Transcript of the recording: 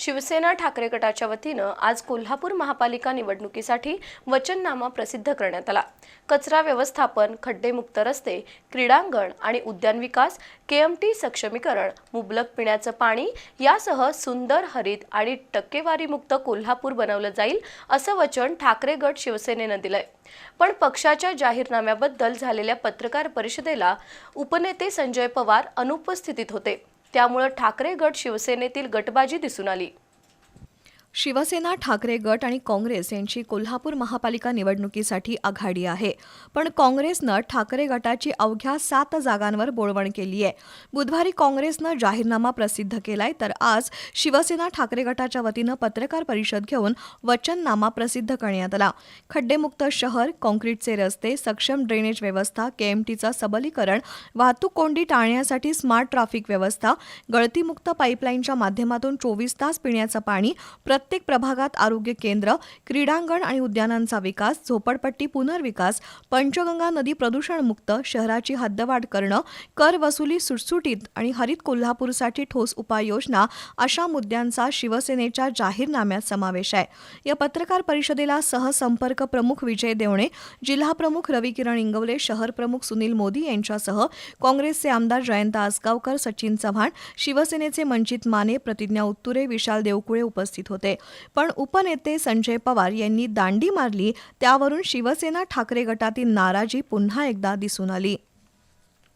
शिवसेना ठाकरे गटाच्या वतीनं आज कोल्हापूर महापालिका निवडणुकीसाठी वचननामा प्रसिद्ध करण्यात आला. कचरा व्यवस्थापन खड्डेमुक्त रस्ते क्रीडांगण आणि उद्यान विकास केएमटी सक्षमीकरण मुबलक पिण्याचं पाणी यासह सुंदर हरित आणि टक्केवारीमुक्त कोल्हापूर बनवलं जाईल असं वचन ठाकरे गट शिवसेनेनं दिलंय. पण पक्षाच्या जाहीरनाम्याबद्दल झालेल्या पत्रकार परिषदेला उपनेते संजय पवार अनुपस्थितीत होते. त्यामुळं ठाकरे गट शिवसेनेतील गटबाजी दिसून आली. शिवसेना ठाकरे गट आणि काँग्रेस यांची कोल्हापूर महापालिका निवडणुकीसाठी आघाडी आहे. पण काँग्रेसनं ठाकरे गटाची अवघ्या सात जागांवर बोळवण केली आहे बुधवारी काँग्रेसनं जाहीरनामा प्रसिद्ध केलाय तर आज शिवसेना ठाकरे गटाच्या वतीनं पत्रकार परिषद घेऊन वचननामा प्रसिद्ध करण्यात आला. खड्डेमुक्त शहर काँक्रीटचे रस्ते सक्षम ड्रेनेज व्यवस्था केएमटीचं सबलीकरण वाहतूक कोंडी टाळण्यासाठी स्मार्ट ट्रॅफिक व्यवस्था गळतीमुक्त पाईपलाईनच्या माध्यमातून चोवीस तास पिण्याचं पाणी प्रत्येक प्रभागात आरोग्य केंद्र क्रीडांगण आणि उद्यानांचा विकास झोपडपट्टी पुनर्विकास पंचगंगा नदी प्रदूषणमुक्त शहराची हद्दवाढ करणं कर वसुली सुटसुटीत आणि हरित कोल्हापूरसाठी ठोस उपाययोजना अशा मुद्द्यांचा शिवसेनेच्या जाहीरनाम्यात समावेश आहे. या पत्रकार परिषदेला सहसंपर्क प्रमुख विजय देवणे जिल्हाप्रमुख रविकिरण इंगवले शहर प्रमुख सुनील मोदी यांच्यासह काँग्रेसचे आमदार जयंत आसगावकर सचिन चव्हाण शिवसेनेचे मंचित माने प्रतिज्ञा उत्तुरे विशाल देवकुळे उपस्थित होते. होते. पण उपनेते संजय पवार यांनी दांडी मारली त्यावरून शिवसेना ठाकरे गटातील नाराजी पुन्हा एकदा दिसून आली.